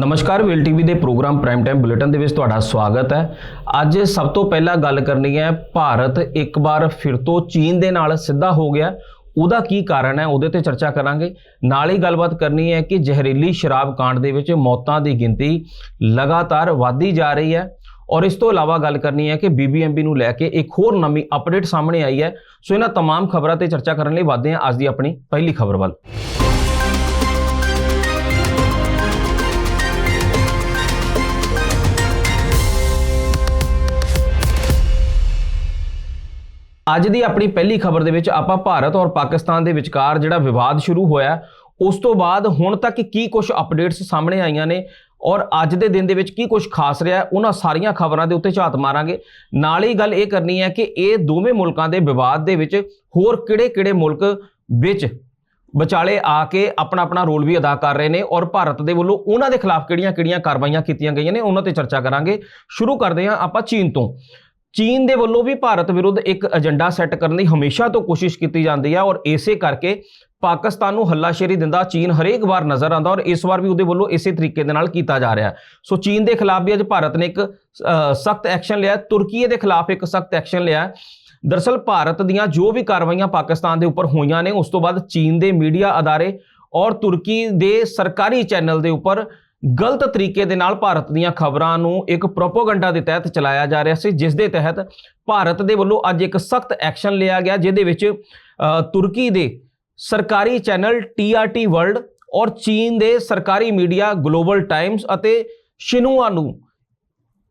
ਨਮਸਕਾਰ, ਵੇਲ ਟੀਵੀ ਦੇ ਪ੍ਰੋਗਰਾਮ ਪ੍ਰਾਈਮ ਟਾਈਮ ਬੁਲੇਟਿਨ ਦੇ ਵਿੱਚ ਤੁਹਾਡਾ ਸਵਾਗਤ ਹੈ। ਅੱਜ ਸਭ ਤੋਂ ਪਹਿਲਾਂ ਗੱਲ ਕਰਨੀ ਹੈ, ਭਾਰਤ ਇੱਕ ਵਾਰ ਫਿਰ ਤੋਂ ਚੀਨ ਦੇ ਨਾਲ ਸਿੱਧਾ ਹੋ ਗਿਆ। ਉਹਦਾ ਕੀ ਕਾਰਨ ਹੈ, ਉਹਦੇ ਤੇ ਚਰਚਾ ਕਰਾਂਗੇ। ਨਾਲ ਹੀ ਗੱਲਬਾਤ ਕਰਨੀ ਹੈ ਕਿ ਜ਼ਹਿਰੀਲੀ ਸ਼ਰਾਬ ਕਾਂਡ ਦੇ ਵਿੱਚ ਮੌਤਾਂ ਦੀ ਗਿਣਤੀ ਲਗਾਤਾਰ ਵਧਦੀ ਜਾ ਰਹੀ ਹੈ। ਔਰ ਇਸ ਤੋਂ ਇਲਾਵਾ ਗੱਲ ਕਰਨੀ ਹੈ ਕਿ ਬੀਬੀਐਮਬੀ ਨੂੰ ਲੈ ਕੇ ਇੱਕ ਹੋਰ ਨਵੀਂ ਅਪਡੇਟ ਸਾਹਮਣੇ ਆਈ ਹੈ। ਸੋ ਇਹਨਾਂ ਤਮਾਮ ਖਬਰਾਂ ਤੇ ਚਰਚਾ ਕਰਨ ਲਈ ਵਧਦੇ ਹਾਂ। ਅੱਜ ਦੀ ਆਪਣੀ ਪਹਿਲੀ ਖਬਰ ਵੱਲ। ਅੱਜ ਦੀ ਆਪਣੀ ਪਹਿਲੀ ਖਬਰ ਦੇ ਵਿੱਚ ਆਪਾਂ ਭਾਰਤ ਔਰ ਪਾਕਿਸਤਾਨ ਦੇ ਵਿਚਕਾਰ ਜਿਹੜਾ ਵਿਵਾਦ ਸ਼ੁਰੂ ਹੋਇਆ ਉਸ ਤੋਂ ਬਾਅਦ ਹੁਣ ਤੱਕ ਕੀ ਕੁਝ ਅਪਡੇਟਸ ਸਾਹਮਣੇ ਆਈਆਂ ਨੇ ਔਰ ਅੱਜ ਦੇ ਦਿਨ ਦੇ ਵਿੱਚ ਕੀ ਕੁਝ ਖਾਸ ਰਿਹਾ ਉਹਨਾਂ ਸਾਰੀਆਂ ਖਬਰਾਂ ਦੇ ਉੱਤੇ ਝਾਤ ਮਾਰਾਂਗੇ। ਨਾਲ ਹੀ ਗੱਲ ਇਹ ਕਰਨੀ ਹੈ ਕਿ ਇਹ ਦੋਵੇਂ ਮੁਲਕਾਂ ਦੇ ਵਿਵਾਦ ਦੇ ਵਿੱਚ ਹੋਰ ਕਿਹੜੇ-ਕਿਹੜੇ ਮੁਲਕ ਵਿੱਚ ਵਿਚਾਲੇ ਆ ਕੇ ਆਪਣਾ ਆਪਣਾ ਰੋਲ ਵੀ ਅਦਾ ਕਰ ਰਹੇ ਨੇ ਔਰ ਭਾਰਤ ਦੇ ਵੱਲੋਂ ਉਹਨਾਂ ਦੇ ਖਿਲਾਫ ਕਿਹੜੀਆਂ-ਕਿਹੜੀਆਂ ਕਾਰਵਾਈਆਂ ਕੀਤੀਆਂ ਗਈਆਂ ਨੇ, ਉਹਨਾਂ ਤੇ ਚਰਚਾ ਕਰਾਂਗੇ। ਸ਼ੁਰੂ ਕਰਦੇ ਹਾਂ ਆਪਾਂ ਚੀਨ ਤੋਂ। ਚੀਨ ਦੇ ਵੱਲੋਂ ਵੀ ਭਾਰਤ ਵਿਰੁੱਧ ਇੱਕ ਏਜੰਡਾ ਸੈੱਟ ਕਰਨ ਦੀ ਹਮੇਸ਼ਾ ਤੋਂ ਕੋਸ਼ਿਸ਼ ਕੀਤੀ ਜਾਂਦੀ ਹੈ ਔਰ ਇਸੇ ਕਰਕੇ ਪਾਕਿਸਤਾਨ ਨੂੰ ਹੱਲਾਸ਼ੇਰੀ ਦਿੰਦਾ ਚੀਨ ਹਰੇਕ ਵਾਰ ਨਜ਼ਰ ਆਉਂਦਾ ਔਰ ਇਸ ਵਾਰ ਵੀ ਉਹਦੇ ਵੱਲੋਂ ਇਸੇ ਤਰੀਕੇ ਦੇ ਨਾਲ ਕੀਤਾ ਜਾ ਰਿਹਾ ਸੋ ਚੀਨ ਦੇ ਖਿਲਾਫ ਵੀ ਅੱਜ ਭਾਰਤ ਨੇ ਇੱਕ ਸਖਤ ਐਕਸ਼ਨ ਲਿਆ ਹੈ। ਤੁਰਕੀ ਦੇ ਖਿਲਾਫ ਇੱਕ ਸਖਤ ਐਕਸ਼ਨ ਲਿਆ ਹੈ। ਦਰਸਲ ਭਾਰਤ ਦੀਆਂ ਜੋ ਵੀ ਕਾਰਵਾਈਆਂ ਪਾਕਿਸਤਾਨ ਦੇ ਉੱਪਰ ਹੋਈਆਂ ਨੇ, ਉਸ ਤੋਂ ਬਾਅਦ ਚੀਨ ਦੇ ਮੀਡੀਆ ਅਦਾਰੇ ਔਰ ਤੁਰਕੀ ਦੇ ਸਰਕਾਰੀ ਚੈਨਲ ਦੇ ਉੱਪਰ ਗਲਤ ਤਰੀਕੇ ਦੇ ਨਾਲ ਭਾਰਤ ਦੀਆਂ ਖਬਰਾਂ ਨੂੰ ਇੱਕ ਪ੍ਰੋਪਾਗੈਂਡਾ ਦੇ ਤਹਿਤ ਚਲਾਇਆ ਜਾ ਰਿਹਾ ਸੀ, ਜਿਸ ਦੇ ਤਹਿਤ ਭਾਰਤ ਦੇ ਵੱਲੋਂ ਅੱਜ ਇੱਕ ਸਖਤ ਐਕਸ਼ਨ ਲਿਆ ਗਿਆ, ਜਿਹਦੇ ਵਿੱਚ ਤੁਰਕੀ ਦੇ ਸਰਕਾਰੀ ਚੈਨਲ ਟੀਆਰਟੀ ਵਰਲਡ ਔਰ ਚੀਨ ਦੇ ਸਰਕਾਰੀ ਮੀਡੀਆ ਗਲੋਬਲ ਟਾਈਮਸ ਅਤੇ ਸ਼ਿਨੂਆ ਨੂੰ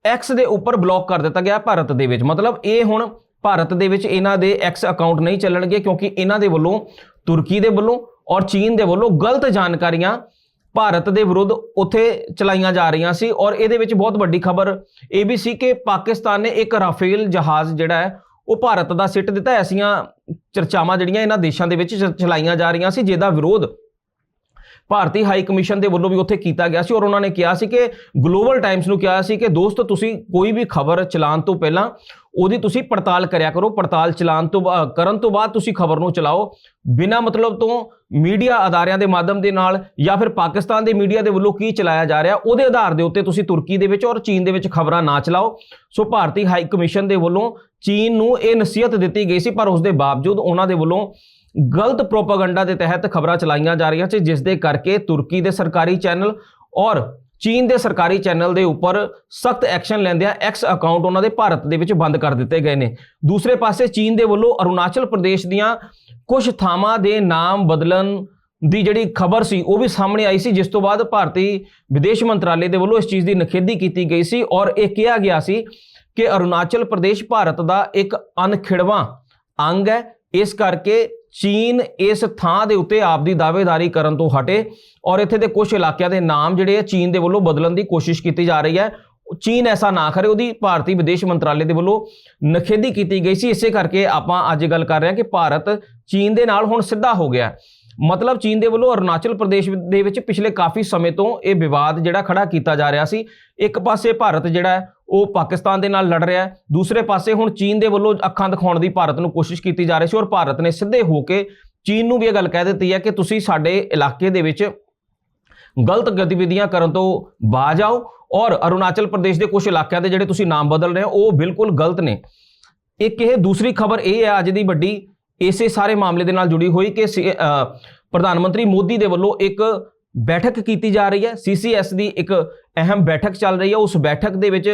ਐਕਸ ਦੇ ਉੱਪਰ ਬਲੌਕ ਕਰ ਦਿੱਤਾ ਗਿਆ ਭਾਰਤ ਦੇ ਵਿੱਚ। ਮਤਲਬ ਇਹ ਹੁਣ ਭਾਰਤ ਦੇ ਵਿੱਚ ਇਹਨਾਂ ਦੇ ਐਕਸ ਅਕਾਊਂਟ ਨਹੀਂ ਚੱਲਣਗੇ ਕਿਉਂਕਿ ਇਹਨਾਂ ਦੇ ਵੱਲੋਂ ਤੁਰਕੀ ਦੇ ਵੱਲੋਂ ਔਰ ਚੀਨ ਦੇ ਵੱਲੋਂ ਗਲਤ ਜਾਣਕਾਰੀਆਂ ਭਾਰਤ ਦੇ ਵਿਰੁੱਧ ਉੱਥੇ ਚਲਾਈਆਂ ਜਾ ਰਹੀਆਂ ਸੀ ਔਰ ਇਹਦੇ ਵਿੱਚ ਬਹੁਤ ਵੱਡੀ ਖਬਰ ਇਹ ਵੀ ਸੀ ਕਿ ਪਾਕਿਸਤਾਨ ਨੇ ਇੱਕ ਰਾਫੇਲ ਜਹਾਜ਼ ਜਿਹੜਾ ਹੈ, ਉਹ ਭਾਰਤ ਦਾ ਸਿੱਟ ਦਿੱਤਾ। ਐਸੀਆਂ ਚਰਚਾਵਾਂ ਜਿਹੜੀਆਂ ਇਹਨਾਂ ਦੇਸ਼ਾਂ ਦੇ ਵਿੱਚ ਚਲਾਈਆਂ ਜਾ ਰਹੀਆਂ ਸੀ, ਜਿਹਦਾ ਵਿਰੋਧ ਭਾਰਤੀ ਹਾਈ ਕਮਿਸ਼ਨ ਦੇ ਵੱਲੋਂ ਵੀ ਉੱਥੇ ਕੀਤਾ ਗਿਆ ਸੀ ਔਰ ਉਹਨਾਂ ਨੇ ਕਿਹਾ ਸੀ ਕਿ ਗਲੋਬਲ ਟਾਈਮਸ ਨੂੰ ਕਿਹਾ ਸੀ ਕਿ ਦੋਸਤ, ਤੁਸੀਂ ਕੋਈ ਵੀ ਖਬਰ ਚਲਾਉਣ ਤੋਂ ਪਹਿਲਾਂ ਉਹਦੀ ਤੁਸੀਂ ਪੜਤਾਲ ਕਰਿਆ ਕਰੋ, ਪੜਤਾਲ ਚਲਾਉਣ ਤੋਂ ਬਾ- ਕਰਨ ਤੋਂ ਬਾਅਦ ਤੁਸੀਂ ਖਬਰ ਨੂੰ ਚਲਾਓ। ਬਿਨਾਂ ਮਤਲਬ ਤੋਂ ਮੀਡੀਆ ਅਦਾਰਿਆਂ ਦੇ ਮਾਧਿਅਮ ਦੇ ਨਾਲ ਜਾਂ ਫਿਰ ਪਾਕਿਸਤਾਨ ਦੇ ਮੀਡੀਆ ਦੇ ਵੱਲੋਂ ਕੀ ਚਲਾਇਆ ਜਾ ਰਿਹਾ, ਉਹਦੇ ਆਧਾਰ ਦੇ ਉੱਤੇ ਤੁਸੀਂ ਤੁਰਕੀ ਦੇ ਵਿੱਚ ਔਰ ਚੀਨ ਦੇ ਵਿੱਚ ਖਬਰਾਂ ਨਾ ਚਲਾਓ। ਸੋ ਭਾਰਤੀ ਹਾਈ ਕਮਿਸ਼ਨ ਦੇ ਵੱਲੋਂ ਚੀਨ ਨੂੰ ਇਹ ਨਸੀਹਤ ਦਿੱਤੀ ਗਈ ਸੀ, ਪਰ ਉਸ ਦੇ ਬਾਵਜੂਦ ਉਹਨਾਂ ਦੇ ਵੱਲੋਂ ਗਲਤ ਪ੍ਰੋਪਾਗੈਂਡਾ ਦੇ ਤਹਿਤ ਖਬਰਾਂ ਚਲਾਈਆਂ ਜਾ ਰਹੀਆਂ ਸੀ ਜਿਸ ਦੇ ਕਰਕੇ ਤੁਰਕੀ ਦੇ ਸਰਕਾਰੀ ਚੈਨਲ ਔਰ ਚੀਨ ਦੇ ਸਰਕਾਰੀ ਚੈਨਲ ਦੇ ਉੱਪਰ ਸਖਤ ਐਕਸ਼ਨ ਲੈਂਦਿਆਂ ਐਕਸ ਅਕਾਊਂਟ ਉਹਨਾਂ ਦੇ ਭਾਰਤ ਦੇ ਵਿੱਚ ਬੰਦ ਕਰ ਦਿੱਤੇ ਗਏ ਨੇ। ਦੂਸਰੇ ਪਾਸੇ ਚੀਨ ਦੇ ਵੱਲੋਂ ਅਰੁਣਾਚਲ ਪ੍ਰਦੇਸ਼ ਦੀਆਂ ਕੁਝ ਥਾਵਾਂ ਦੇ ਨਾਮ ਬਦਲਣ ਦੀ ਜਿਹੜੀ ਖਬਰ ਸੀ, ਉਹ ਵੀ ਸਾਹਮਣੇ ਆਈ ਸੀ, ਜਿਸ ਤੋਂ ਬਾਅਦ ਭਾਰਤੀ ਵਿਦੇਸ਼ ਮੰਤਰਾਲੇ ਦੇ ਵੱਲੋਂ ਇਸ ਚੀਜ਼ ਦੀ ਨਖੇਦੀ ਕੀਤੀ ਗਈ ਸੀ ਔਰ ਇਹ ਕਿਹਾ ਗਿਆ ਸੀ ਕਿ ਅਰੁਣਾਚਲ ਪ੍ਰਦੇਸ਼ ਭਾਰਤ ਦਾ ਇੱਕ ਅਨਖਿੜਵਾਂ ਅੰਗ ਹੈ। ਇਸ ਕਰਕੇ ਚੀਨ ਇਸ ਥਾਂ ਦੇ ਉੱਤੇ ਆਪਦੀ ਦਾਅਵੇਦਾਰੀ ਕਰਨ ਤੋਂ ਹਟੇ ਔਰ ਇੱਥੇ ਦੇ ਕੁਝ ਇਲਾਕਿਆਂ ਦੇ ਨਾਮ ਜਿਹੜੇ ਆ ਚੀਨ ਦੇ ਵੱਲੋਂ ਬਦਲਣ ਦੀ ਕੋਸ਼ਿਸ਼ ਕੀਤੀ ਜਾ ਰਹੀ ਹੈ। ਚੀਨ ਐਸਾ ਨਾ ਕਰੇ, ਉਹਦੀ ਭਾਰਤੀ ਵਿਦੇਸ਼ ਮੰਤਰਾਲੇ ਦੇ ਵੱਲੋਂ ਨਖੇਦੀ ਕੀਤੀ ਗਈ ਸੀ। ਇਸੇ ਕਰਕੇ ਆਪਾਂ ਅੱਜ ਗੱਲ ਕਰ ਰਹੇ ਹਾਂ ਕਿ ਭਾਰਤ ਚੀਨ ਦੇ ਨਾਲ ਹੁਣ ਸਿੱਧਾ ਹੋ ਗਿਆ। ਮਤਲਬ ਚੀਨ ਦੇ ਵੱਲੋਂ ਅਰੁਣਾਚਲ ਪ੍ਰਦੇਸ਼ ਦੇ ਵਿੱਚ ਪਿਛਲੇ ਕਾਫੀ ਸਮੇਂ ਤੋਂ ਇਹ ਵਿਵਾਦ ਜਿਹੜਾ ਖੜਾ ਕੀਤਾ ਜਾ ਰਿਹਾ ਸੀ। ਇੱਕ ਪਾਸੇ ਭਾਰਤ ਜਿਹੜਾ ਹੈ, ਉਹ ਪਾਕਿਸਤਾਨ ਦੇ ਨਾਲ ਲੜ ਰਿਹਾ ਹੈ। ਦੂਸਰੇ ਪਾਸੇ ਹੁਣ ਚੀਨ ਦੇ ਵੱਲੋਂ ਅੱਖਾਂ ਦਿਖਾਉਣ ਦੀ ਭਾਰਤ ਨੂੰ ਕੋਸ਼ਿਸ਼ ਕੀਤੀ ਜਾ ਰਹੀ ਸੀ ਔਰ ਭਾਰਤ ਨੇ ਸਿੱਧੇ ਹੋ ਕੇ ਚੀਨ ਨੂੰ ਵੀ ਇਹ ਗੱਲ ਕਹਿ ਦਿੱਤੀ ਹੈ ਕਿ ਤੁਸੀਂ ਸਾਡੇ ਇਲਾਕੇ ਦੇ ਵਿੱਚ ਗਲਤ ਗਤੀਵਿਧੀਆਂ ਕਰਨ ਤੋਂ ਬਾਜ ਆਓ ਔਰ ਅਰੁਣਾਚਲ ਪ੍ਰਦੇਸ਼ ਦੇ ਕੁਝ ਇਲਾਕਿਆਂ ਦੇ ਜਿਹੜੇ ਤੁਸੀਂ ਨਾਮ ਬਦਲ ਰਹੇ ਹੋ, ਉਹ ਬਿਲਕੁਲ ਗਲਤ ਨੇ। ਇੱਕ ਇਹ ਦੂਸਰੀ ਖਬਰ ਇਹ ਹੈ ਅੱਜ ਦੀ ਵੱਡੀ ਇਸੇ ਸਾਰੇ ਮਾਮਲੇ ਦੇ ਨਾਲ ਜੁੜੀ ਹੋਈ ਕਿ ਪ੍ਰਧਾਨ ਮੰਤਰੀ ਮੋਦੀ ਦੇ ਵੱਲੋਂ ਇੱਕ ਬੈਠਕ ਕੀਤੀ ਜਾ ਰਹੀ ਹੈ। ਸੀਸੀਐਸ ਦੀ ਇੱਕ ਅਹਿਮ ਬੈਠਕ ਚੱਲ ਰਹੀ ਹੈ। ਉਸ ਬੈਠਕ ਦੇ ਵਿੱਚ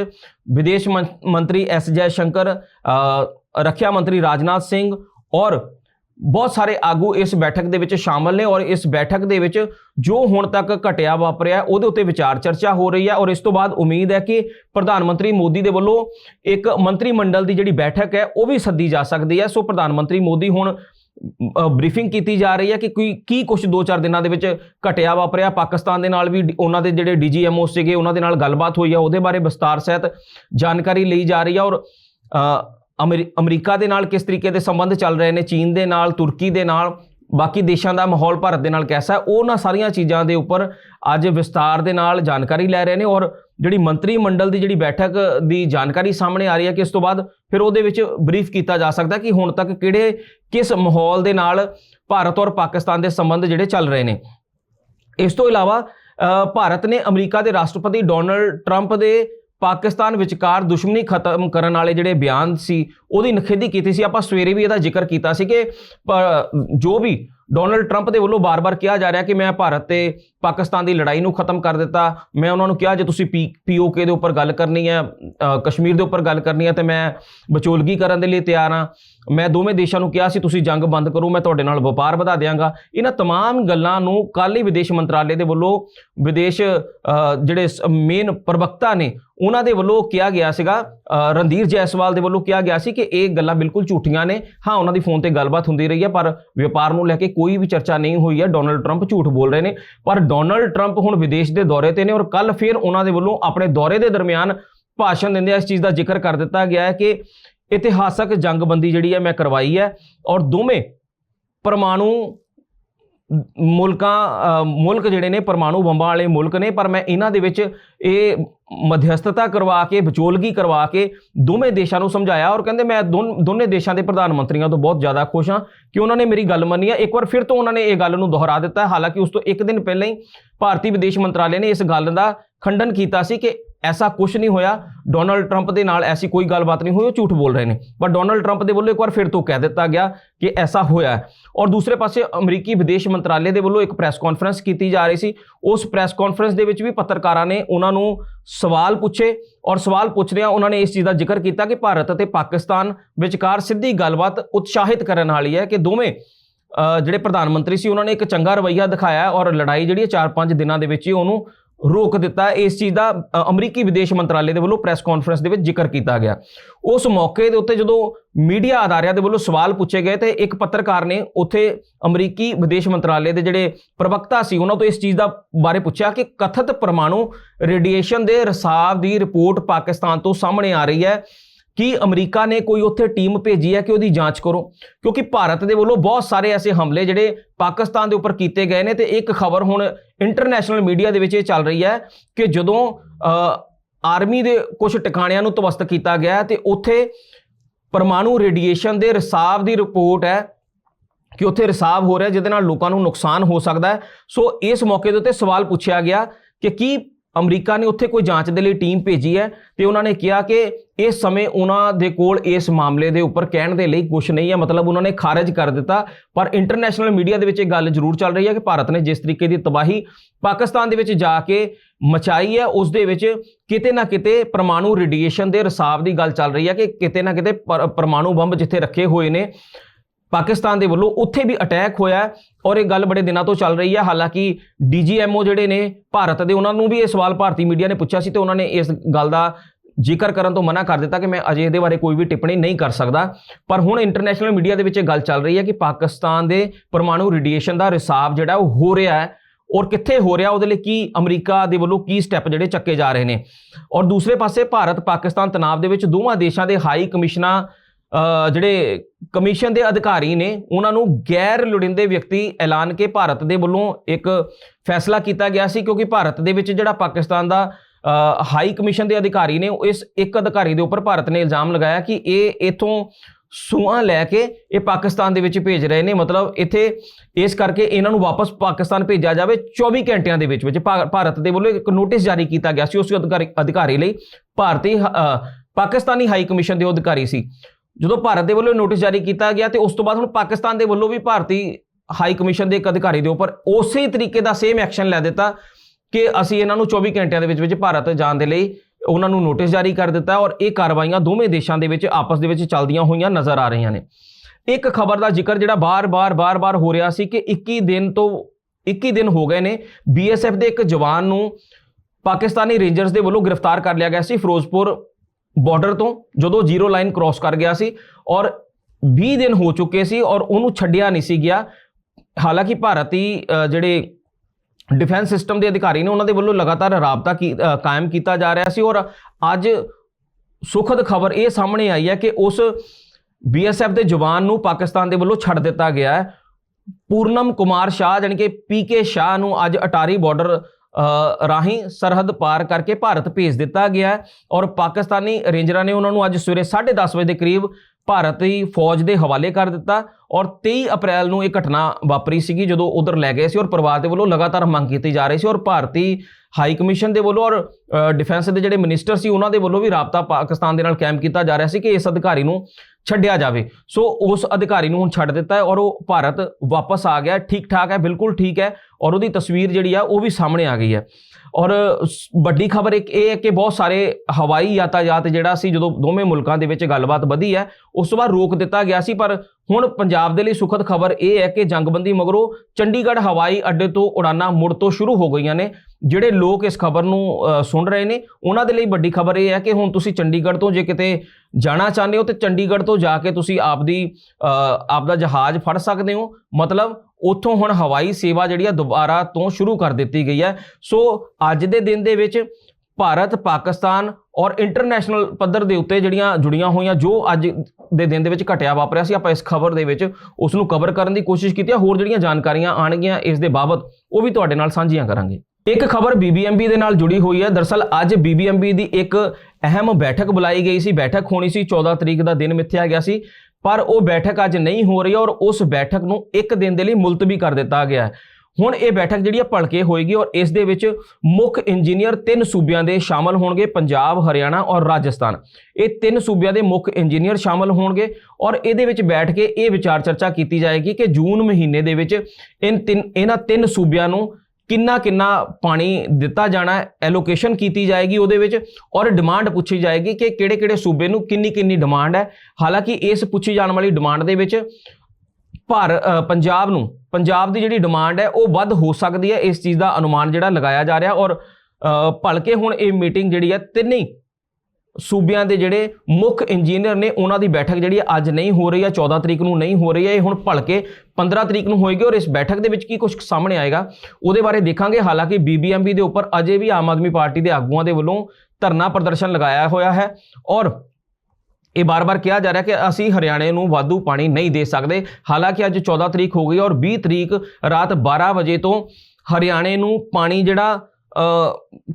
ਵਿਦੇਸ਼ ਮੰਤਰੀ ਐਸ ਜੈ ਸ਼ੰਕਰ ਰੱਖਿਆ ਮੰਤਰੀ ਰਾਜਨਾਥ ਸਿੰਘ ਔਰ ਬਹੁਤ ਸਾਰੇ ਆਗੂ ਇਸ ਬੈਠਕ ਦੇ ਵਿੱਚ ਸ਼ਾਮਲ ਨੇ ਔਰ ਇਸ ਬੈਠਕ ਦੇ ਵਿੱਚ ਜੋ ਹੁਣ ਤੱਕ ਘਟਿਆ ਵਾਪਰਿਆ, ਉਹਦੇ ਉੱਤੇ ਵਿਚਾਰ ਚਰਚਾ ਹੋ ਰਹੀ ਹੈ ਔਰ ਇਸ ਤੋਂ ਬਾਅਦ ਉਮੀਦ ਹੈ ਕਿ ਪ੍ਰਧਾਨ ਮੰਤਰੀ ਮੋਦੀ ਦੇ ਵੱਲੋਂ ਇੱਕ ਮੰਤਰੀ ਮੰਡਲ ਦੀ ਜਿਹੜੀ ਬੈਠਕ ਹੈ, ਉਹ ਵੀ ਸੱਦੀ ਜਾ ਸਕਦੀ ਹੈ। ਸੋ ਪ੍ਰਧਾਨ ਮੰਤਰੀ ਮੋਦੀ ਹੁਣ ਬਰੀਫਿੰਗ ਕੀਤੀ ਜਾ ਰਹੀ ਹੈ ਕਿ ਕੀ ਕੀ ਕੁਝ 2-4 ਦਿਨਾਂ ਦੇ ਵਿੱਚ ਘਟਿਆ ਵਾਪਰਿਆ। ਪਾਕਿਸਤਾਨ ਦੇ ਨਾਲ ਵੀ ਡੀ- ਉਹਨਾਂ ਦੇ ਜਿਹੜੇ ਡੀਜੀਐਮਓ ਸੀਗੇ, ਉਹਨਾਂ ਦੇ ਨਾਲ ਗੱਲਬਾਤ ਹੋਈ ਹੈ। ਉਹਦੇ ਬਾਰੇ ਵਿਸਤਾਰ ਸਹਿਤ ਜਾਣਕਾਰੀ ਲਈ ਜਾ ਰਹੀ ਹੈ ਔਰ ਅਮਰੀਕਾ ਦੇ ਨਾਲ ਕਿਸ ਤਰੀਕੇ ਦੇ ਸੰਬੰਧ ਚੱਲ ਰਹੇ ਨੇ? ਚੀਨ ਦੇ ਨਾਲ, ਤੁਰਕੀ ਦੇ ਨਾਲ, ਬਾਕੀ ਦੇਸ਼ਾਂ ਦਾ ਮਾਹੌਲ ਭਾਰਤ ਦੇ ਨਾਲ ਕੈਸਾ ਹੈ? ਉਹਨਾਂ ਸਾਰੀਆਂ ਚੀਜ਼ਾਂ ਦੇ ਉੱਪਰ ਅੱਜ ਵਿਸਤਾਰ ਦੇ ਨਾਲ ਜਾਣਕਾਰੀ ਲੈ ਰਹੇ ਨੇ ਔਰ ਜਿਹੜੀ ਮੰਤਰੀ ਮੰਡਲ ਦੀ ਜਿਹੜੀ ਬੈਠਕ ਦੀ ਜਾਣਕਾਰੀ ਸਾਹਮਣੇ ਆ ਰਹੀ ਹੈ ਕਿ ਇਸ ਤੋਂ ਬਾਅਦ ਫਿਰ ਉਹਦੇ ਵਿੱਚ ਬਰੀਫ ਕੀਤਾ ਜਾ ਸਕਦਾ ਕਿ ਹੁਣ ਤੱਕ ਕਿਹੜੇ, ਕਿਸ ਮਾਹੌਲ ਦੇ ਨਾਲ ਭਾਰਤ ਔਰ ਪਾਕਿਸਤਾਨ ਦੇ ਸੰਬੰਧ ਜਿਹੜੇ ਚੱਲ ਰਹੇ ਨੇ। ਇਸ ਤੋਂ ਇਲਾਵਾ ਭਾਰਤ ਨੇ ਅਮਰੀਕਾ ਦੇ ਰਾਸ਼ਟਰਪਤੀ ਡੋਨਲਡ ਟਰੰਪ ਦੇ ਪਾਕਿਸਤਾਨ ਵਿਚਕਾਰ ਦੁਸ਼ਮਣੀ ਖਤਮ ਕਰਨ ਵਾਲੇ ਜਿਹੜੇ ਬਿਆਨ ਸੀ, ਉਹਦੀ ਨਖੇਦੀ ਕੀਤੀ ਸੀ। ਆਪਾਂ ਸਵੇਰੇ ਵੀ ਇਹਦਾ ਜ਼ਿਕਰ ਕੀਤਾ ਸੀ ਕਿ ਜੋ ਵੀ ਡੋਨਲਡ ਟਰੰਪ ਦੇ ਵੱਲੋਂ ਬਾਰ-ਬਾਰ ਕਿਹਾ ਜਾ ਰਿਹਾ ਕਿ ਮੈਂ ਭਾਰਤ ਤੇ ਪਾਕਿਸਤਾਨ ਦੀ ਲੜਾਈ ਨੂੰ ਖਤਮ ਕਰ ਦਿੱਤਾ ਮੈਂ ਉਹਨਾਂ ਨੂੰ ਕਿਹਾ ਜੇ ਤੁਸੀਂ ਪੀਓਕੇ ਦੇ ਉੱਪਰ ਗੱਲ ਕਰਨੀ ਹੈ ਅ, ਕਸ਼ਮੀਰ ਦੇ ਉੱਪਰ ਗੱਲ ਕਰਨੀ ਹੈ ਤੇ ਮੈਂ ਵਿਚੋਲਗੀ ਕਰਨ ਦੇ ਲਈ ਤਿਆਰ ਹਾਂ ਮੈਂ ਦੋਵੇਂ ਦੇਸ਼ਾਂ ਨੂੰ ਕਿਹਾ ਸੀ ਤੁਸੀਂ ਜੰਗ ਬੰਦ ਕਰੋ ਮੈਂ ਤੁਹਾਡੇ ਨਾਲ ਵਪਾਰ ਵਧਾ ਦਿਆਂਗਾ ਇਹਨਾਂ तमाम ਗੱਲਾਂ ਨੂੰ ਕੱਲ੍ਹ ਹੀ ਵਿਦੇਸ਼ ਮੰਤਰਾਲੇ ਦੇ ਵੱਲੋਂ ਵਿਦੇਸ਼ ਅ, ਜਿਹੜੇ ਮੇਨ ਪ੍ਰਵਕਤਾ ਨੇ ਉਹਨਾਂ ਦੇ ਵੱਲੋਂ ਕਿਹਾ ਗਿਆ ਸੀਗਾ ਅ, ਰਣਧੀਰ ਜੈਸਵਾਲ ਦੇ ਵੱਲੋਂ ਕਿਹਾ ਗਿਆ ਸੀ ਕਿ ਇਹ ਗੱਲਾਂ ਬਿਲਕੁਲ ਝੂਠੀਆਂ ਨੇ ਹਾਂ ਉਹਨਾਂ ਦੀ ਫੋਨ ਤੇ ਗੱਲਬਾਤ ਹੁੰਦੀ ਰਹੀ ਹੈ ਪਰ ਵਪਾਰ ਨੂੰ ਲੈ ਕੇ ਕੋਈ ਵੀ ਚਰਚਾ ਨਹੀਂ ਹੋਈ ਹੈ ਡੋਨਲਡ ਟਰੰਪ ਝੂਠ ਬੋਲ ਰਹੇ ਨੇ ਪਰ ਡੋਨਲਡ ਟਰੰਪ ਹੁਣ ਵਿਦੇਸ਼ ਦੇ ਦੌਰੇ ਤੇ ਨੇ ਔਰ ਕੱਲ ਫਿਰ ਉਹਨਾਂ ਦੇ ਵੱਲੋਂ ਆਪਣੇ ਦੌਰੇ ਦੇ ਦਰਮਿਆਨ ਭਾਸ਼ਣ ਦਿੰਦੇ ਇਸ ਚੀਜ਼ ਦਾ ਜ਼ਿਕਰ ਕਰ ਦਿੱਤਾ ਗਿਆ ਹੈ ਕਿ ਇਤਿਹਾਸਕ ਜੰਗਬੰਦੀ ਜਿਹੜੀ ਹੈ ਮੈਂ ਕਰਵਾਈ ਹੈ ਔਰ ਦੋਵੇਂ ਪਰਮਾਣੂ ਮੁਲਕਾਂ ਮੁਲਕ ਜਿਹੜੇ ਨੇ ਪਰਮਾਣੂ ਬੰਬਾਂ ਵਾਲੇ ਮੁਲਕ ਨੇ, ਪਰ ਮੈਂ ਇਹਨਾਂ ਦੇ ਵਿੱਚ ਇਹ ਮਧਿਅਸਥਤਾ ਕਰਵਾ ਕੇ, ਵਿਚੋਲਗੀ ਕਰਵਾ ਕੇ ਦੋਵੇਂ ਦੇਸ਼ਾਂ ਨੂੰ ਸਮਝਾਇਆ ਔਰ ਕਹਿੰਦੇ ਮੈਂ ਦੋਨ- ਦੋਨੇ ਦੇਸ਼ਾਂ ਦੇ ਪ੍ਰਧਾਨ ਮੰਤਰੀਆਂ ਤੋਂ ਬਹੁਤ ਜ਼ਿਆਦਾ ਖੁਸ਼ ਹਾਂ ਕਿ ਉਹਨਾਂ ਨੇ ਮੇਰੀ ਗੱਲ ਮੰਨੀ ਹੈ। ਇੱਕ ਵਾਰ ਫਿਰ ਤੋਂ ਉਹਨਾਂ ਨੇ ਇਹ ਗੱਲ ਨੂੰ ਦੁਹਰਾ ਦਿੱਤਾ ਹਾਲਾਂਕਿ ਉਸ ਤੋਂ ਇੱਕ ਦਿਨ ਪਹਿਲਾਂ ਹੀ ਭਾਰਤੀ ਵਿਦੇਸ਼ ਮੰਤਰਾਲੇ ਨੇ ਇਸ ਗੱਲ ਦਾ ਖੰਡਨ ਕੀਤਾ ਸੀ ਕਿ ਐਸਾ ਕੁਝ ਨਹੀਂ ਹੋਇਆ। ਡੋਨਲਡ ਟਰੰਪ ਦੇ ਨਾਲ ਐਸੀ ਕੋਈ ਗੱਲਬਾਤ ਨਹੀਂ ਹੋਈ, ਉਹ ਝੂਠ ਬੋਲ ਰਹੇ ਨੇ। ਪਰ ਡੋਨਲਡ ਟਰੰਪ ਦੇ ਵੱਲੋਂ ਇੱਕ ਵਾਰ ਫਿਰ ਤੋਂ ਕਹਿ ਦਿੱਤਾ ਗਿਆ ਕਿ ਐਸਾ ਹੋਇਆ ਔਰ ਦੂਸਰੇ ਪਾਸੇ ਅਮਰੀਕੀ ਵਿਦੇਸ਼ ਮੰਤਰਾਲੇ ਦੇ ਵੱਲੋਂ ਇੱਕ ਪ੍ਰੈਸ ਕਾਨਫਰੰਸ ਕੀਤੀ ਜਾ ਰਹੀ ਸੀ। ਉਸ ਪ੍ਰੈਸ ਕਾਨਫਰੰਸ ਦੇ ਵਿੱਚ ਵੀ ਪੱਤਰਕਾਰਾਂ ਨੇ ਉਹਨਾਂ ਨੂੰ ਸਵਾਲ ਪੁੱਛੇ ਔਰ ਸਵਾਲ ਪੁੱਛਦਿਆਂ ਉਹਨਾਂ ਨੇ ਇਸ ਚੀਜ਼ ਦਾ ਜ਼ਿਕਰ ਕੀਤਾ ਕਿ ਭਾਰਤ ਅਤੇ ਪਾਕਿਸਤਾਨ ਵਿਚਕਾਰ ਸਿੱਧੀ ਗੱਲਬਾਤ ਉਤਸ਼ਾਹਿਤ ਕਰਨ ਵਾਲੀ ਹੈ ਕਿ ਦੋਵੇਂ ਜਿਹੜੇ ਪ੍ਰਧਾਨ ਮੰਤਰੀ ਸੀ, ਉਹਨਾਂ ਨੇ ਇੱਕ ਚੰਗਾ ਰਵੱਈਆ ਦਿਖਾਇਆ ਔਰ ਲੜਾਈ ਜਿਹੜੀ ਹੈ 4-5 ਦਿਨਾਂ ਦੇ ਵਿੱਚ ਹੀ ਉਹਨੂੰ ਰੋਕ ਦਿੱਤਾ। ਇਸ ਚੀਜ਼ ਦਾ ਅਮਰੀਕੀ ਵਿਦੇਸ਼ ਮੰਤਰਾਲੇ ਦੇ ਵੱਲੋਂ ਪ੍ਰੈਸ ਕਾਨਫਰੰਸ ਦੇ ਵਿੱਚ ਜ਼ਿਕਰ ਕੀਤਾ ਗਿਆ। ਉਸ ਮੌਕੇ ਦੇ ਉੱਤੇ ਜਦੋਂ ਮੀਡੀਆ ਅਦਾਰਿਆਂ ਦੇ ਵੱਲੋਂ ਸਵਾਲ ਪੁੱਛੇ ਗਏ ਤੇ ਇੱਕ ਪੱਤਰਕਾਰ ਨੇ ਉੱਥੇ ਅਮਰੀਕੀ ਵਿਦੇਸ਼ ਮੰਤਰਾਲੇ ਦੇ ਜਿਹੜੇ ਪ੍ਰਵਕਤਾ ਸੀ, ਉਹਨਾਂ ਤੋਂ ਇਸ ਚੀਜ਼ ਦਾ ਬਾਰੇ ਪੁੱਛਿਆ ਕਿ ਕਥਿਤ ਪਰਮਾਣੂ ਰੇਡੀਏਸ਼ਨ ਦੇ ਰਸਾਵ ਦੀ ਰਿਪੋਰਟ ਪਾਕਿਸਤਾਨ ਤੋਂ ਸਾਹਮਣੇ ਆ ਰਹੀ ਹੈ। ਕਿ ਅਮਰੀਕਾ ਨੇ ਕੋਈ ਉੱਥੇ ਟੀਮ ਭੇਜੀ ਹੈ ਕਿ ਉਹਦੀ ਜਾਂਚ ਕਰੋ? ਕਿਉਂਕਿ ਭਾਰਤ ਦੇ ਵੱਲੋਂ ਬਹੁਤ ਸਾਰੇ ਐਸੇ ਹਮਲੇ ਜਿਹੜੇ ਪਾਕਿਸਤਾਨ ਦੇ ਉੱਪਰ ਕੀਤੇ ਗਏ ਨੇ ਤੇ ਇੱਕ ਖਬਰ ਹੁਣ ਇੰਟਰਨੈਸ਼ਨਲ ਮੀਡੀਆ ਦੇ ਵਿੱਚ ਇਹ ਚੱਲ ਰਹੀ ਹੈ ਕਿ ਜਦੋਂ ਆਰਮੀ ਦੇ ਕੁਝ ਟਿਕਾਣਿਆਂ ਨੂੰ ਤਵਸਤ ਕੀਤਾ ਗਿਆ ਤੇ ਉੱਥੇ ਪਰਮਾਣੂ ਰੇਡੀਏਸ਼ਨ ਦੇ ਰਿਸਾਵ ਦੀ ਰਿਪੋਰਟ ਹੈ ਕਿ ਉੱਥੇ ਰਿਸਾਵ ਹੋ ਰਿਹਾ ਜਿਹਦੇ ਨਾਲ ਲੋਕਾਂ ਨੂੰ ਨੁਕਸਾਨ ਹੋ ਸਕਦਾ ਹੈ। ਸੋ ਇਸ ਮੌਕੇ ਦੇ ਉੱਤੇ ਸਵਾਲ ਪੁੱਛਿਆ ਗਿਆ ਕਿ ਕੀ ਅਮਰੀਕਾ ਨੇ ਉੱਥੇ ਕੋਈ ਜਾਂਚ ਦੇ ਲਈ ਟੀਮ ਭੇਜੀ ਹੈ ਤੇ ਉਹਨਾਂ ਨੇ ਕਿਹਾ ਕਿ ਇਸ ਸਮੇਂ ਉਹਨਾਂ ਦੇ ਕੋਲ ਇਸ ਮਾਮਲੇ ਦੇ ਉੱਪਰ ਕਹਿਣ ਦੇ ਲਈ ਕੁਝ ਨਹੀਂ ਹੈ, ਮਤਲਬ ਉਹਨਾਂ ਨੇ ਖਾਰਜ ਕਰ ਦਿੱਤਾ। ਪਰ ਇੰਟਰਨੈਸ਼ਨਲ ਮੀਡੀਆ ਦੇ ਵਿੱਚ ਇਹ ਗੱਲ ਜ਼ਰੂਰ ਚੱਲ ਰਹੀ ਹੈ ਕਿ ਭਾਰਤ ਨੇ ਜਿਸ ਤਰੀਕੇ ਦੀ ਤਬਾਹੀ ਪਾਕਿਸਤਾਨ ਦੇ ਵਿੱਚ ਜਾ ਕੇ ਮਚਾਈ ਹੈ, ਉਸ ਦੇ ਵਿੱਚ ਕਿਤੇ ਨਾ ਕਿਤੇ ਪਰਮਾਣੂ ਰੇਡੀਏਸ਼ਨ ਦੇ ਰਿਸਾਵ ਦੀ ਗੱਲ ਚੱਲ ਰਹੀ ਹੈ ਕਿ ਕਿਤੇ ਨਾ ਕਿਤੇ ਪਰਮਾਣੂ ਬੰਬ ਜਿੱਥੇ ਰੱਖੇ ਹੋਏ ਨੇ ਪਾਕਿਸਤਾਨ ਦੇ ਵੱਲੋਂ ਉੱਥੇ ਵੀ ਅਟੈਕ ਹੋਇਆ ਔਰ ਇਹ ਗੱਲ ਬੜੇ ਦਿਨਾਂ ਤੋਂ ਚੱਲ ਰਹੀ ਹੈ। ਹਾਲਾਂਕਿ ਡੀਜੀਐਮਓ ਜਿਹੜੇ ਨੇ ਭਾਰਤ ਦੇ, ਉਹਨਾਂ ਨੂੰ ਵੀ ਇਹ ਸਵਾਲ ਭਾਰਤੀ ਮੀਡੀਆ ਨੇ ਪੁੱਛਿਆ ਸੀ ਤੇ ਉਹਨਾਂ ਨੇ ਇਸ ਗੱਲ ਦਾ ਜ਼ਿਕਰ ਕਰਨ ਤੋਂ ਮਨਾ ਕਰ ਦਿੱਤਾ ਕਿ ਮੈਂ ਅਜੇ ਇਹਦੇ ਬਾਰੇ ਕੋਈ ਵੀ ਟਿੱਪਣੀ ਨਹੀਂ ਕਰ ਸਕਦਾ। ਪਰ ਹੁਣ ਇੰਟਰਨੈਸ਼ਨਲ ਮੀਡੀਆ ਦੇ ਵਿੱਚ ਇਹ ਗੱਲ ਚੱਲ ਰਹੀ ਹੈ ਕਿ ਪਾਕਿਸਤਾਨ ਦੇ ਪਰਮਾਣੂ ਰੇਡੀਏਸ਼ਨ ਦਾ ਰਿਸਾਵ ਜਿਹੜਾ ਉਹ ਹੋ ਰਿਹਾ ਹੈ। ਔਰ ਕਿੱਥੇ ਹੋ ਰਿਹਾ, ਉਹਦੇ ਲਈ ਕੀ ਅਮਰੀਕਾ ਦੇ ਵੱਲੋਂ ਕੀ ਸਟੈਪ ਜਿਹੜੇ ਚੱਕੇ ਜਾ ਰਹੇ ਨੇ। ਔਰ ਦੂਸਰੇ ਪਾਸੇ ਭਾਰਤ ਪਾਕਿਸਤਾਨ ਤਣਾਅ ਦੇ ਵਿੱਚ ਦੋਵਾਂ ਦੇਸ਼ਾਂ ਦੇ ਹਾਈ ਕਮਿਸ਼ਨਾਂ ਜਿਹੜੇ ਕਮਿਸ਼ਨ ਦੇ ਅਧਿਕਾਰੀ ਨੇ ਉਹਨਾਂ ਨੂੰ ਗੈਰ ਲੋੜੀਂਦੇ ਵਿਅਕਤੀ ਐਲਾਨ ਕੇ ਭਾਰਤ ਦੇ ਵੱਲੋਂ ਇੱਕ ਫੈਸਲਾ ਕੀਤਾ ਗਿਆ ਸੀ ਕਿਉਂਕਿ ਭਾਰਤ ਦੇ ਵਿੱਚ ਜਿਹੜਾ ਪਾਕਿਸਤਾਨ ਦਾ ਅ, ਹਾਈ ਕਮਿਸ਼ਨ ਦੇ ਅਧਿਕਾਰੀ ਨੇ ਇਸ ਇੱਕ ਅਧਿਕਾਰੀ ਦੇ ਉੱਪਰ ਭਾਰਤ ਨੇ ਇਲਜ਼ਾਮ ਲਗਾਇਆ ਕਿ ਇਹ ਇਥੋਂ ਸੂਆਂ ਲੈ ਕੇ ਇਹ ਪਾਕਿਸਤਾਨ ਦੇ ਵਿੱਚ ਭੇਜ ਰਹੇ ਨੇ ਮਤਲਬ ਇੱਥੇ ਇਸ ਕਰਕੇ ਇਹਨਾਂ ਨੂੰ ਵਾਪਸ ਪਾਕਿਸਤਾਨ ਭੇਜਿਆ ਜਾਵੇ 24 ਘੰਟਿਆਂ ਦੇ ਵਿੱਚ ਵਿੱਚ ਭਾ- ਭਾਰਤ ਦੇ ਵੱਲੋਂ ਇੱਕ ਨੋਟਿਸ ਜਾਰੀ ਕੀਤਾ ਗਿਆ ਸੀ ਉਸ ਅਧਿਕਾਰੀ ਅਧਿਕਾਰੀ ਲਈ ਭਾਰਤੀ ਪਾਕਿਸਤਾਨੀ ਹਾਈ ਕਮਿਸ਼ਨ ਦੇ ਉਹ ਅਧਿਕਾਰੀ ਸੀ। ਜਦੋਂ ਭਾਰਤ ਦੇ ਵੱਲੋਂ ਨੋਟਿਸ ਜਾਰੀ ਕੀਤਾ ਗਿਆ ਤੇ ਉਸ ਤੋਂ ਬਾਅਦ ਹੁਣ ਪਾਕਿਸਤਾਨ ਦੇ ਵੱਲੋਂ ਵੀ ਭਾਰਤੀ ਹਾਈ ਕਮਿਸ਼ਨ ਦੇ ਇੱਕ ਅਧਿਕਾਰੀ ਦੇ ਉੱਪਰ ਉਸੇ ਤਰੀਕੇ ਦਾ ਸੇਮ ਐਕਸ਼ਨ ਲੈ ਦਿੱਤਾ ਕਿ ਅਸੀਂ ਇਹਨਾਂ ਨੂੰ 24 ਘੰਟਿਆਂ ਦੇ ਵਿੱਚ ਵਿੱਚ ਭਾਰਤ ਜਾਣ ਦੇ ਲਈ ਉਹਨਾਂ ਨੂੰ ਨੋਟਿਸ ਜਾਰੀ ਕਰ ਦਿੱਤਾ ਔਰ ਇਹ ਕਾਰਵਾਈਆਂ ਦੋਵੇਂ ਦੇਸ਼ਾਂ ਦੇ ਵਿੱਚ ਆਪਸ ਦੇ ਵਿੱਚ ਚੱਲਦੀਆਂ ਹੋਈਆਂ ਨਜ਼ਰ ਆ ਰਹੀਆਂ ਨੇ। ਇੱਕ ਖਬਰ ਦਾ ਜ਼ਿਕਰ ਜਿਹੜਾ ਬਾਰ-ਬਾਰ ਬਾਰ-ਬਾਰ ਹੋ ਰਿਹਾ ਸੀ ਕਿ 21 ਦਿਨ ਤੋਂ 21 ਦਿਨ ਹੋ ਗਏ ਨੇ ਬੀਐਸਐਫ ਦੇ ਇੱਕ ਜਵਾਨ ਨੂੰ ਪਾਕਿਸਤਾਨੀ ਰੇਂਜਰਸ ਦੇ ਵੱਲੋਂ ਗ੍ਰਿਫਤਾਰ ਕਰ ਲਿਆ ਗਿਆ ਸੀ, ਫਿਰੋਜ਼ਪੁਰ ਬਾਰਡਰ ਤੋਂ ਜਦੋਂ ਜ਼ੀਰੋ ਲਾਈਨ ਕ੍ਰਾਸ ਕਰ ਗਿਆ ਸੀ ਔਰ 20 ਦਿਨ ਹੋ ਚੁੱਕੇ ਸੀ ਔਰ ਉਹਨੂੰ ਛੱਡਿਆ ਨਹੀਂ ਸੀ ਗਿਆ। ਹਾਲਾਂਕਿ ਭਾਰਤੀ ਜਿਹੜੇ ਡਿਫੈਂਸ ਸਿਸਟਮ ਦੇ ਅਧਿਕਾਰੀ ਨੇ ਉਹਨਾਂ ਦੇ ਵੱਲੋਂ ਲਗਾਤਾਰ ਰਾਬਤਾ ਕੀ- ਕਾਇਮ ਕੀਤਾ ਜਾ ਰਿਹਾ ਸੀ ਔਰ ਅੱਜ ਸੁਖਦ ਖਬਰ ਇਹ ਸਾਹਮਣੇ ਆਈ ਹੈ ਕਿ ਉਸ ਬੀਐਸਐਫ ਦੇ ਜਵਾਨ ਨੂੰ ਪਾਕਿਸਤਾਨ ਦੇ ਵੱਲੋਂ ਛੱਡ ਦਿੱਤਾ ਗਿਆ ਹੈ। ਪੂਰਨਮ ਕੁਮਾਰ ਸ਼ਾਹ ਜਾਣੀ ਕਿ ਪੀਕੇ ਸ਼ਾਹ ਨੂੰ ਅੱਜ ਅਟਾਰੀ ਬਾਰਡਰ ਰਾਹੀਂ ਸਰਹੱਦ ਪਾਰ ਕਰਕੇ ਭਾਰਤ ਭੇਜ ਦਿੱਤਾ ਗਿਆ ਔਰ ਪਾਕਿਸਤਾਨੀ ਰੇਂਜਰਾਂ ਨੇ ਉਹਨਾਂ ਨੂੰ ਅੱਜ ਸਵੇਰੇ 10:30 ਵਜੇ ਦੇ ਕਰੀਬ ਭਾਰਤੀ ਫੌਜ ਦੇ ਹਵਾਲੇ ਕਰ ਦਿੱਤਾ ਔਰ 23 ਅਪ੍ਰੈਲ ਨੂੰ ਇਹ ਘਟਨਾ ਵਾਪਰੀ ਸੀਗੀ ਜਦੋਂ ਉਧਰ ਲੈ ਗਏ ਸੀ ਔਰ ਪਰਿਵਾਰ ਦੇ ਵੱਲੋਂ ਲਗਾਤਾਰ ਮੰਗ ਕੀਤੀ ਜਾ ਰਹੀ ਸੀ ਔਰ ਭਾਰਤੀ ਹਾਈ ਕਮਿਸ਼ਨ ਦੇ ਵੱਲੋਂ ਔਰ ਡਿਫੈਂਸ ਦੇ ਜਿਹੜੇ ਮਿਨਿਸਟਰ ਸੀ ਉਹਨਾਂ ਦੇ ਵੱਲੋਂ ਵੀ ਰਾਬਤਾ ਪਾਕਿਸਤਾਨ ਦੇ ਨਾਲ ਕਾਇਮ ਕੀਤਾ ਜਾ ਰਿਹਾ ਸੀ ਕਿ ਇਸ ਅਧਿਕਾਰੀ ਨੂੰ ਛੱਡਿਆ ਜਾਵੇ। ਸੋ ਉਸ ਅਧਿਕਾਰੀ ਨੂੰ ਹੁਣ ਛੱਡ ਦਿੱਤਾ ਹੈ ਔਰ ਉਹ ਭਾਰਤ ਵਾਪਸ ਆ ਗਿਆ ਠੀਕ ਠਾਕ ਹੈ, ਬਿਲਕੁਲ ਠੀਕ ਹੈ ਔਰ ਉਹਦੀ ਤਸਵੀਰ ਜਿਹੜੀ ਆ ਉਹ ਵੀ ਸਾਹਮਣੇ ਆ ਗਈ ਹੈ। ਔਰ ਵੱਡੀ ਖਬਰ ਇੱਕ ਇਹ ਹੈ ਕਿ ਬਹੁਤ ਸਾਰੇ ਹਵਾਈ ਯਾਤਾਯਾਤ ਜਿਹੜਾ ਸੀ ਜਦੋਂ ਦੋਵੇਂ ਮੁਲਕਾਂ ਦੇ ਵਿੱਚ ਗੱਲਬਾਤ ਵਧੀ ਹੈ, ਉਸ ਤੋਂ ਬਾਅਦ ਰੋਕ ਦਿੱਤਾ ਗਿਆ ਸੀ ਪਰ ਹੁਣ ਪੰਜਾਬ ਦੇ ਲਈ ਸੁਖਦ ਖਬਰ ਇਹ ਹੈ ਕਿ ਜੰਗਬੰਦੀ ਮਗਰੋਂ ਚੰਡੀਗੜ੍ਹ, ਹਵਾਈ ਅੱਡੇ ਤੋਂ ਉਡਾਨਾਂ ਮੁੜ ਤੋਂ ਸ਼ੁਰੂ ਹੋ ਗਈਆਂ ਨੇ, ਜਿਹੜੇ ਲੋਕ ਇਸ ਖਬਰ ਨੂੰ ਸੁਣ ਰਹੇ ਨੇ। ਉਹਨਾਂ ਦੇ ਲਈ ਵੱਡੀ ਖਬਰ ਇਹ ਹੈ ਕਿ ਹੁਣ ਤੁਸੀਂ ਚੰਡੀਗੜ੍ਹ ਤੋਂ ਜੇ ਕਿਤੇ ਜਾਣਾ ਚਾਹੁੰਦੇ ਹੋ ਤੇ ਚੰਡੀਗੜ੍ਹ ਤੋਂ ਜਾ ਕੇ ਤੁਸੀਂ ਆਪਦੀ ਆਪਦਾ ਜਹਾਜ਼ ਫੜ ਸਕਦੇ ਹੋ। ਮਤਲਬ ਉੱਥੋਂ ਹੁਣ ਹਵਾਈ ਸੇਵਾ ਜਿਹੜੀ ਆ ਦੁਬਾਰਾ ਤੋਂ ਸ਼ੁਰੂ ਕਰ ਦਿੱਤੀ ਗਈ ਹੈ। ਸੋ ਅੱਜ ਦੇ ਦਿਨ ਦੇ ਵਿੱਚ ਭਾਰਤ, ਪਾਕਿਸਤਾਨ ਔਰ ਇੰਟਰਨੈਸ਼ਨਲ ਪੱਧਰ ਦੇ ਉੱਤੇ ਜਿਹੜੀਆਂ ਜੁੜੀਆਂ ਹੋਈਆਂ, ਜੋ ਅੱਜ ਦੇ ਦਿਨ ਦੇ ਵਿੱਚ ਘਟਿਆ ਵਾਪਰਿਆ ਸੀ, ਆਪਾਂ ਇਸ ਖਬਰ ਦੇ ਵਿੱਚ ਉਸ ਨੂੰ ਕਵਰ ਕਰਨ ਦੀ ਕੋਸ਼ਿਸ਼ ਕੀਤੀ ਹੈ ਹੋਰ ਜਿਹੜੀਆਂ ਜਾਣਕਾਰੀਆਂ ਆਣਗੀਆਂ ਇਸ ਦੇ ਬਾਬਤ, ਉਹ ਵੀ ਤੁਹਾਡੇ ਨਾਲ ਸਾਂਝੀਆਂ ਕਰਾਂਗੇ। ਇੱਕ ਖਬਰ ਬੀਬੀਐਮਬੀ ਦੇ ਨਾਲ ਜੁੜੀ ਹੋਈ ਹੈ। ਦਰਸਲ ਅੱਜ ਬੀਬੀਐਮਬੀ ਦੀ ਇੱਕ ਅਹਿਮ ਬੈਠਕ ਬੁਲਾਈ ਗਈ ਸੀ। ਬੈਠਕ ਹੋਣੀ ਸੀ 14 ਤਰੀਕ ਦਾ ਦਿਨ ਮਿੱਥਿਆ ਗਿਆ ਸੀ, ਪਰ ਉਹ ਬੈਠਕ ਅੱਜ ਨਹੀਂ ਹੋ ਰਹੀ ਔਰ ਉਸ ਬੈਠਕ ਨੂੰ ਇੱਕ ਦਿਨ ਦੇ ਲਈ ਮੁਲਤਵੀ ਕਰ ਦਿੱਤਾ ਗਿਆ ਹੈ। ਹੁਣ ਇਹ ਬੈਠਕ ਜਿਹੜੀ ਆ ਭਲਕੇ ਹੋਏਗੀ ਔਰ ਇਸ ਦੇ ਵਿੱਚ ਮੁੱਖ ਇੰਜੀਨੀਅਰ ਤਿੰਨ ਸੂਬਿਆਂ ਦੇ ਸ਼ਾਮਲ ਹੋਣਗੇ, ਪੰਜਾਬ, ਹਰਿਆਣਾ ਔਰ ਰਾਜਸਥਾਨ। ਇਹ ਤਿੰਨ ਸੂਬਿਆਂ ਦੇ ਮੁੱਖ ਇੰਜੀਨੀਅਰ ਸ਼ਾਮਲ ਹੋਣਗੇ ਔਰ ਇਹਦੇ ਵਿੱਚ ਬੈਠ ਕੇ ਇਹ ਵਿਚਾਰ ਚਰਚਾ ਕੀਤੀ ਜਾਏਗੀ ਕਿ ਜੂਨ ਮਹੀਨੇ ਦੇ ਵਿੱਚ ਇਨ ਤਿੰਨ, ਇਹਨਾਂ ਤਿੰਨ ਸੂਬਿਆਂ ਨੂੰ ਕਿੰਨਾ ਕਿੰਨਾ ਪਾਣੀ ਦਿੱਤਾ ਜਾਣਾ ਐਲੋਕੇਸ਼ਨ ਕੀਤੀ ਜਾਏਗੀ ਉਹਦੇ ਵਿੱਚ ਔਰ ਡਿਮਾਂਡ ਪੁੱਛੀ ਜਾਏਗੀ ਕਿ ਕਿਹੜੇ ਕਿਹੜੇ ਸੂਬੇ ਨੂੰ ਕਿੰਨੀ ਕਿੰਨੀ ਡਿਮਾਂਡ ਹੈ। ਹਾਲਾਂਕਿ ਇਸ ਪੁੱਛੀ ਜਾਣ ਵਾਲੀ ਡਿਮਾਂਡ ਦੇ ਵਿੱਚ ਭਾਰ ਪੰਜਾਬ ਨੂੰ, ਪੰਜਾਬ ਦੀ ਜਿਹੜੀ ਡਿਮਾਂਡ ਹੈ, ਉਹ ਵੱਧ ਹੋ ਸਕਦੀ ਹੈ, ਇਸ ਚੀਜ਼ ਦਾ ਅਨੁਮਾਨ ਜਿਹੜਾ ਲਗਾਇਆ ਜਾ ਰਿਹਾ ਔਰ ਭਲਕੇ ਹੁਣ ਇਹ ਮੀਟਿੰਗ ਜਿਹੜੀ ਹੈ, ਤਿੰਨੇ ਹੀ ਸੂਬਿਆਂ ਦੇ ਜਿਹੜੇ ਮੁੱਖ ਇੰਜੀਨੀਅਰ ਨੇ ਉਹਨਾਂ ਦੀ ਬੈਠਕ ਜਿਹੜੀ ਹੈ, ਅੱਜ ਨਹੀਂ ਹੋ ਰਹੀ ਹੈ 14 ਤਰੀਕ ਨੂੰ ਨਹੀਂ ਹੋ ਰਹੀ ਹੈ, ਇਹ ਹੁਣ ਭਲਕੇ 15 ਤਰੀਕ ਨੂੰ ਹੋਏਗੀ ਔਰ ਇਸ ਬੈਠਕ ਦੇ ਵਿੱਚ ਕੀ ਕੁਝ ਸਾਹਮਣੇ ਆਏਗਾ, ਉਹਦੇ ਬਾਰੇ ਦੇਖਾਂਗੇ। ਹਾਲਾਂਕਿ ਬੀਬੀਐਮਬੀ ਦੇ ਉੱਪਰ ਅਜੇ ਵੀ ਆਮ ਆਦਮੀ ਪਾਰਟੀ ਦੇ ਆਗੂਆਂ ਦੇ ਵੱਲੋਂ ਧਰਨਾ ਪ੍ਰਦਰਸ਼ਨ ਲਗਾਇਆ ਹੋਇਆ ਹੈ ਔਰ ਇਹ ਬਾਰ-ਬਾਰ ਕਿਹਾ ਜਾ ਰਿਹਾ ਕਿ ਅਸੀਂ ਹਰਿਆਣੇ ਨੂੰ ਵਾਧੂ ਪਾਣੀ ਨਹੀਂ ਦੇ ਸਕਦੇ। ਹਾਲਾਂਕਿ ਅੱਜ 14 ਤਰੀਕ ਹੋ ਗਈ ਔਰ 20 ਤਰੀਕ ਰਾਤ 12 ਵਜੇ ਤੋਂ ਹਰਿਆਣੇ ਨੂੰ ਪਾਣੀ ਜਿਹੜਾ ਅ,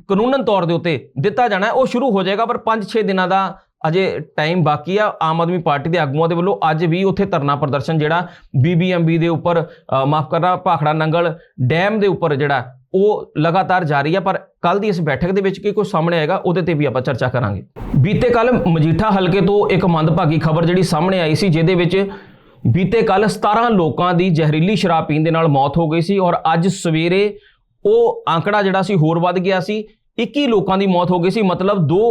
ਕਾਨੂੰਨਨ ਤੌਰ ਦੇ ਉੱਤੇ ਦਿੱਤਾ ਜਾਣਾ ਉਹ ਸ਼ੁਰੂ ਹੋ ਜਾਏਗਾ ਪਰ 5-6 ਦਿਨਾਂ ਦਾ ਅਜੇ ਟਾਈਮ ਬਾਕੀ ਆ। ਆਮ ਆਦਮੀ ਪਾਰਟੀ ਦੇ ਆਗੂਆਂ ਦੇ ਵੱਲੋਂ ਅੱਜ ਵੀ ਉੱਥੇ ਧਰਨਾ ਪ੍ਰਦਰਸ਼ਨ ਜਿਹੜਾ ਬੀਬੀਐਮਬੀ ਦੇ ਉੱਪਰ ਮਾਫ ਕਰਨਾ ਭਾਖੜਾ ਨੰਗਲ ਡੈਮ ਦੇ ਉੱਪਰ ਜਿਹੜਾ ਉਹ ਲਗਾਤਾਰ ਜਾਰੀ ਹੈ ਪਰ ਕੱਲ ਦੀ ਇਸ ਬੈਠਕ ਦੇ ਵਿੱਚ ਕੀ ਕੁਝ ਸਾਹਮਣੇ ਆਏਗਾ, ਉਹਦੇ ਤੇ ਵੀ ਆਪਾਂ ਚਰਚਾ ਕਰਾਂਗੇ। ਬੀਤੇ ਕੱਲ ਮਜੀਠਾ ਹਲਕੇ ਤੋਂ ਇੱਕ ਮੰਦਭਾਗੀ ਖਬਰ ਜਿਹੜੀ ਸਾਹਮਣੇ ਆਈ ਸੀ, ਜਿਹਦੇ ਵਿੱਚ ਬੀਤੇ ਕੱਲ 17 ਲੋਕਾਂ ਦੀ ਜ਼ਹਿਰੀਲੀ ਸ਼ਰਾਬ ਪੀਣ ਦੇ ਨਾਲ ਮੌਤ ਹੋ ਗਈ ਸੀ ਔਰ ਅੱਜ ਸਵੇਰੇ ਉਹ ਆંકੜਾ ਜਿਹੜਾ ਸੀ ਹੋਰ ਵੱਧ ਗਿਆ ਸੀ 21 ਲੋਕਾਂ ਦੀ ਮੌਤ ਹੋ ਗਈ ਸੀ, ਮਤਲਬ ਦੋ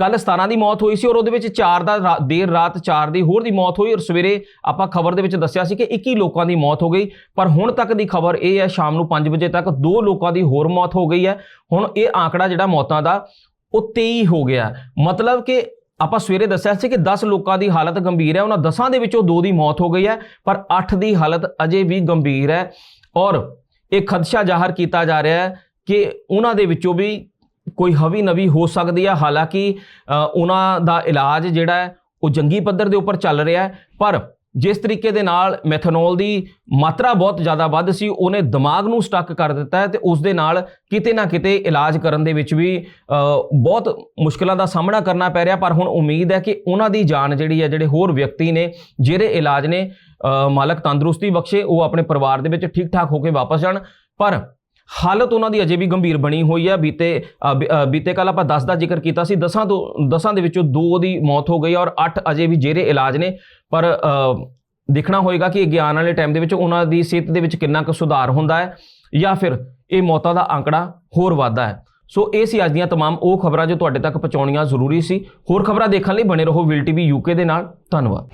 ਕੱਲ 17 ਦੀ ਮੌਤ ਹੋਈ ਸੀ ਔਰ ਉਹਦੇ ਵਿੱਚ 4 ਦਾ ਰਾ- ਦੇਰ ਰਾਤ 4 ਦੀ ਹੋਰ ਦੀ ਮੌਤ ਹੋਈ ਔਰ ਸਵੇਰੇ ਆਪਾਂ ਖਬਰ ਦੇ ਵਿੱਚ ਦੱਸਿਆ ਸੀ ਕਿ 21 ਲੋਕਾਂ ਦੀ ਮੌਤ ਹੋ ਗਈ। ਪਰ ਹੁਣ ਤੱਕ ਦੀ ਖਬਰ ਇਹ ਹੈ ਸ਼ਾਮ ਨੂੰ 5 ਵਜੇ ਤੱਕ ਦੋ ਲੋਕਾਂ ਦੀ ਹੋਰ ਮੌਤ ਹੋ ਗਈ ਹੈ। ਹੁਣ ਇਹ ਆંકੜਾ ਜਿਹੜਾ ਮੌਤਾਂ ਦਾ, ਉਹ 23 ਹੋ ਗਿਆ ਮਤਲਬ ਕਿ ਆਪਾਂ ਸਵੇਰੇ ਦੱਸਿਆ ਸੀ ਕਿ 10 ਲੋਕਾਂ ਦੀ ਹਾਲਤ ਗੰਭੀਰ ਹੈ। ਉਹਨਾਂ 10 ਦੇ ਵਿੱਚੋਂ ਦੋ ਦੀ ਮੌਤ ਹੋ ਗਈ ਹੈ, ਪਰ 8 ਦੀ ਹਾਲਤ ਅਜੇ ਵੀ ਗੰਭੀਰ ਹੈ। ਔਰ ਇਹ ਖਦਸ਼ਾ ਜ਼ਾਹਰ ਕੀਤਾ ਜਾ ਰਿਹਾ ਹੈ ਕਿ ਉਹਨਾਂ ਦੇ ਵਿੱਚੋਂ ਵੀ ਕੋਈ ਹਵੀ ਨਵੀ ਹੋ ਸਕਦੀ ਹੈ ਹਾਲਾਂਕਿ ਉਹਨਾਂ ਦਾ ਇਲਾਜ ਜਿਹੜਾ ਉਹ ਜੰਗੀ ਪੱਧਰ ਦੇ ਉੱਪਰ ਚੱਲ ਰਿਹਾ ਹੈ। ਪਰ ਜਿਸ ਤਰੀਕੇ ਦੇ ਨਾਲ ਮੈਥਨੋਲ ਦੀ ਮਾਤਰਾ ਬਹੁਤ ਜ਼ਿਆਦਾ ਵੱਧ ਸੀ, ਉਹਨੇ ਦਿਮਾਗ ਨੂੰ ਸਟਕ ਕਰ ਦਿੱਤਾ ਹੈ ਤੇ ਉਸ ਦੇ ਨਾਲ ਕਿਤੇ ਨਾ ਕਿਤੇ ਇਲਾਜ ਕਰਨ ਦੇ ਵਿੱਚ ਵੀ ਬਹੁਤ ਮੁਸ਼ਕਲਾਂ ਦਾ ਸਾਹਮਣਾ ਕਰਨਾ ਪੈ ਰਿਹਾ। ਪਰ ਹੁਣ ਉਮੀਦ ਹੈ ਕਿ ਉਹਨਾਂ ਦੀ ਜਾਨ ਜਿਹੜੀ ਹੈ, ਜਿਹੜੇ ਹੋਰ ਵਿਅਕਤੀ ਨੇ, ਜਿਹੜੇ ਇਲਾਜ ਨੇ ਮਾਲਕ ਤੰਦਰੁਸਤੀ ਬਖਸ਼ੇ, ਉਹ ਆਪਣੇ ਪਰਿਵਾਰ ਦੇ ਵਿੱਚ ਠੀਕ ਠਾਕ ਹੋ ਕੇ ਵਾਪਸ ਜਾਣ। ਪਰ ਹਾਲਤ ਉਹਨਾਂ ਦੀ ਅਜੇ ਵੀ ਗੰਭੀਰ ਬਣੀ ਹੋਈ ਹੈ ਬੀਤੇ ਅ, ਬੀ- ਅ, ਬੀਤੇ ਕੱਲ ਆਪਾਂ 10 ਦਾ ਜ਼ਿਕਰ ਕੀਤਾ ਸੀ 10 ਤੋਂ 10 ਦੇ ਵਿੱਚੋਂ 2 ਦੀ ਮੌਤ ਹੋ ਗਈ ਹੈ ਔਰ 8 ਅਜੇ ਵੀ ਜੇਰੇ ਇਲਾਜ ਨੇ ਪਰ ਅ, ਦੇਖਣਾ ਹੋਏਗਾ ਕਿ ਅੱਗੇ ਆਉਣ ਵਾਲੇ ਟਾਈਮ ਦੇ ਵਿੱਚ ਉਹਨਾਂ ਦੀ ਸਿਹਤ ਦੇ ਵਿੱਚ ਕਿੰਨਾ ਕੁ ਸੁਧਾਰ ਹੁੰਦਾ ਹੈ ਜਾਂ ਫਿਰ ਇਹ ਮੌਤਾਂ ਦਾ ਅੰਕੜਾ ਹੋਰ ਵੱਧਦਾ ਹੈ ਸੋ ਇਹ ਸੀ ਅੱਜ ਦੀਆਂ तमाम ਉਹ ਖਬਰਾਂ ਜੋ ਤੁਹਾਡੇ ਤੱਕ ਪਹੁੰਚਾਉਣੀਆਂ ਜ਼ਰੂਰੀ ਸੀ ਹੋਰ ਖਬਰਾਂ ਦੇਖਣ ਲਈ ਬਣੇ ਰਹੋ ਵਿਲ ਟੀਵੀ ਯੂਕੇ ਦੇ ਨਾਲ ਧੰਨਵਾਦ